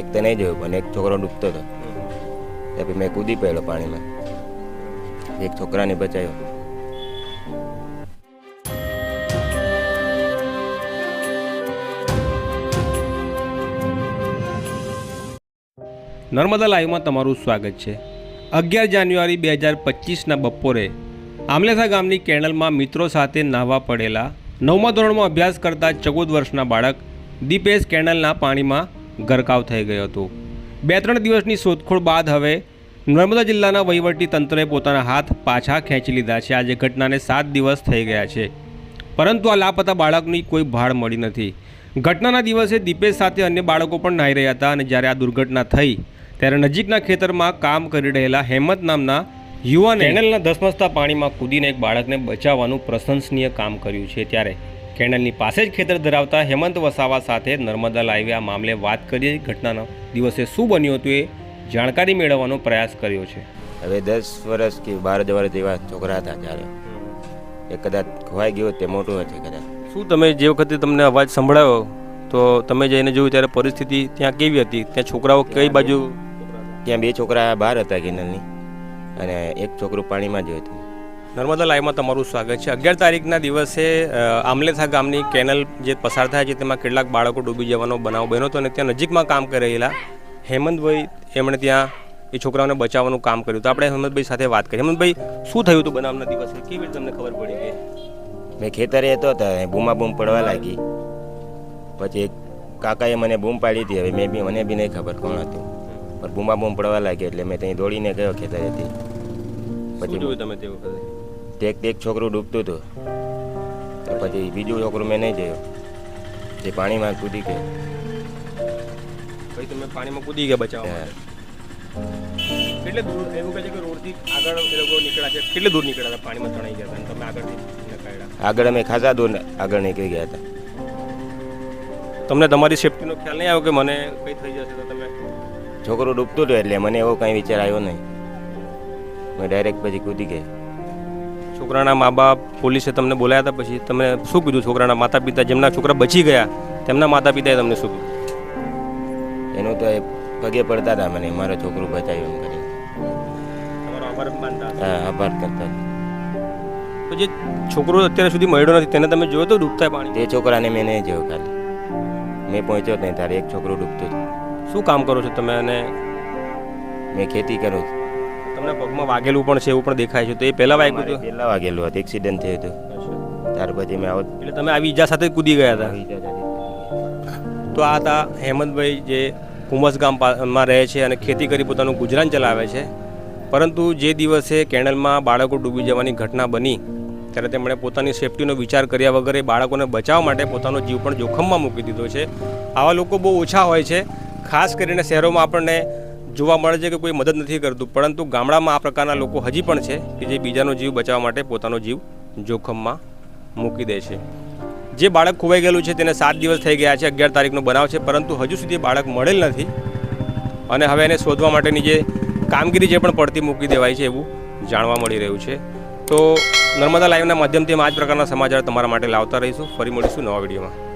એક તો નહીં જોયું, પણ એક છોકરો ડૂબતો હતો. તો મેં કૂદી પડ્યો પાણીમાં. એક છોકરાને બચાવ્યો. નર્મદા લાઈવમાં તમારું સ્વાગત છે. અગિયાર જાન્યુઆરી બે હજાર પચીસના બપોરે આમલેથા ગામની કેનલમાં મિત્રો સાથે નાહવા પડેલા નવમા ધોરણમાં અભ્યાસ કરતા ચૌદ વર્ષના બાળક દીપેશ કેનલના પાણીમાં ગરકાવ થઈ ગયો હતો. બે ત્રણ દિવસની શોધખોળ બાદ હવે નર્મદા જિલ્લાના વહીવટી તંત્રએ પોતાના હાથ પાછા ખેંચી લીધા છે. આજે ઘટનાને સાત દિવસ થઈ ગયા છે. પરંતુ આ લાપતા બાળકની કોઈ ભાળ મળી નથી. ઘટનાના દિવસે દીપેશ સાથે અન્ય બાળકો પણ નાહી રહ્યા હતા અને જ્યારે આ દુર્ઘટના થઈ, ત્યારે નજીકના ખેતરમાં કામ કરી રહેલા હેમંત નામના યુવાને કેનલના ધસમસતા પાણીમાં કૂદીને એક બાળકને બચાવવાનું પ્રશંસનીય કામ કર્યું છે. ત્યારે કેનલની પાસે જ ખેતર ધરાવતા હેમંત વસાવા સાથે નર્મદા લાઈવે આ મામલે વાત કરીએ ઘટનાના. દિવસે શું બન્યું હતું એ જાણકારી મેળવવાનો પ્રયાસ કર્યો છે. હવે દસ વર્ષ કે બાર જ વર્ષ જેવા છોકરા હતા ત્યારે. એ કદાચ ખોવાઈ ગયો તે મોટું હશે કદાચ. શું તમે જે વખતે તમને અવાજ સંભળાયો તો તમે જઈને જોયું ત્યારે પરિસ્થિતિ ત્યાં કેવી હતી? ત્યાં છોકરાઓ કઈ બાજુ? ત્યાં બે છોકરા બહાર હતા કેનલની. અને એક છોકરું પાણીમાં જ હતું. નર્મદા લાઈવમાં તમારું સ્વાગત છે. અગિયાર તારીખના દિવસે આમલેથા ગામની કેનલ જે પસાર થાય છે તેમાં કેટલાક બાળકો ડૂબી જવાનો બનાવ બન્યો હતો અને ત્યાં નજીકમાં કામ કરી રહેલા હેમંતભાઈ એમણે ત્યાં એ છોકરાઓને બચાવવાનું કામ કર્યું તો આપણે હેમંતભાઈ સાથે વાત કરી હેમંતભાઈ શું થયું હતું બનાવના દિવસે? કેવી રીતે તમને ખબર પડી કે? મેં ખેતરે હતો બૂમા બૂમ પડવા લાગી. પછી કાકાએ મને બૂમ પાડી હતી. હવે મેં બી મને બી નહીં ખબર કોણ હતું. પણ બૂમા બૂમ પડવા લાગી એટલે મેં ત્યાં દોડીને ગયો ખેતરેથી. પછી જોયું તમે તે વખતે? એક એક છોકરું ડૂબતું હતું. તો પછી બીજું છોકરું મેં નહીં જોયું. તે પાણીમાં કૂદી ગયો. ભાઈ તમે પાણીમાં કૂદી ગયા બચાવવા એટલે દૂર એવું કહે છે કે રોડથી આગળ એ લોકો નીકળ્યા છે. કેટલે દૂર નીકળ્યા હતા? પાણીમાં તણાઈ ગયા હતા તમે આગળ આગળ અમે ખાસા દૂર આગળ નીકળી ગયા હતા. તમને તમારી સેફટીનો ખ્યાલ નહીં આવ્યો કે મને કંઈ થઈ જશે તો તમે? છોકરું ડૂબતું હતું એટલે મને એવો કંઈ વિચાર આવ્યો નહીં. મેં ડાયરેક્ટ પછી કૂદી ગયો છોકરાના મા બાપ પોલીસે તમને બોલાયા હતા પછી તમે શું કીધું છોકરાના માતા પિતા જેમના છોકરા બચી ગયા તેમના માતા પિતાએ તમને શું કીધું? એનું તો એ પગે પડતા હતા મને મારો છોકરો બચાવ્યો એમ કરી આભાર કરતા. તો જે છોકરો અત્યાર સુધી મળ્યો નથી તેને તમે જોયો તો ડૂબતા પાણી? તે છોકરાને મેં નહીં જોયો ખાલી. મેં પહોંચ્યો જ નહીં તારે એક છોકરો ડૂબતો શું કામ કરો છો તમે અને મેં ખેતી કરું છું. તમને પગમાં વાગેલું પણ છે એવું પણ દેખાય છે. તો એ પહેલા વાગ્યું હતું? પહેલા વાગેલું હતું. એક્સિડન્ટ થયું હતું. ત્યાર પછી મેં આવત એટલે તમે આવી ઈજા સાથે કૂદી ગયા હતા? તો આ હતા હેમંતભાઈ જે કુમસ ગામ પા- રહે છે અને ખેતી કરી પોતાનું ગુજરાન ચલાવે છે. પરંતુ જે દિવસે કેનલમાં બાળકો ડૂબી જવાની ઘટના બની ત્યારે તેમણે પોતાની સેફટીનો વિચાર કર્યા વગર એ બાળકોને બચાવવા માટે પોતાનો જીવ પણ જોખમમાં મૂકી દીધો છે. આવા લોકો બહુ ઓછા હોય છે. ખાસ કરીને શહેરોમાં આપણને જોવા મળે છે કે કોઈ મદદ નથી કરતું. પરંતુ ગામડામાં આ પ્રકારના લોકો હજી પણ છે કે જે બીજાનો જીવ બચાવવા માટે પોતાનો જીવ જોખમમાં મૂકી દે છે. જે બાળક ખોવાઈ ગયેલું છે તેને સાત દિવસ થઈ ગયા છે, અગિયાર તારીખનો બનાવ છે, પરંતુ હજુ સુધી બાળક મળેલ નથી અને હવે એને શોધવા માટેની જે કામગીરી જે પણ પડતી મૂકી દેવાય છે એવું જાણવા મળી રહ્યું છે. તો નર્મદા લાઈવના માધ્યમથી આ જ પ્રકારના સમાચાર તમારા માટે લાવતા રહીશું. ફરી મળીશું નવા વિડીયોમાં.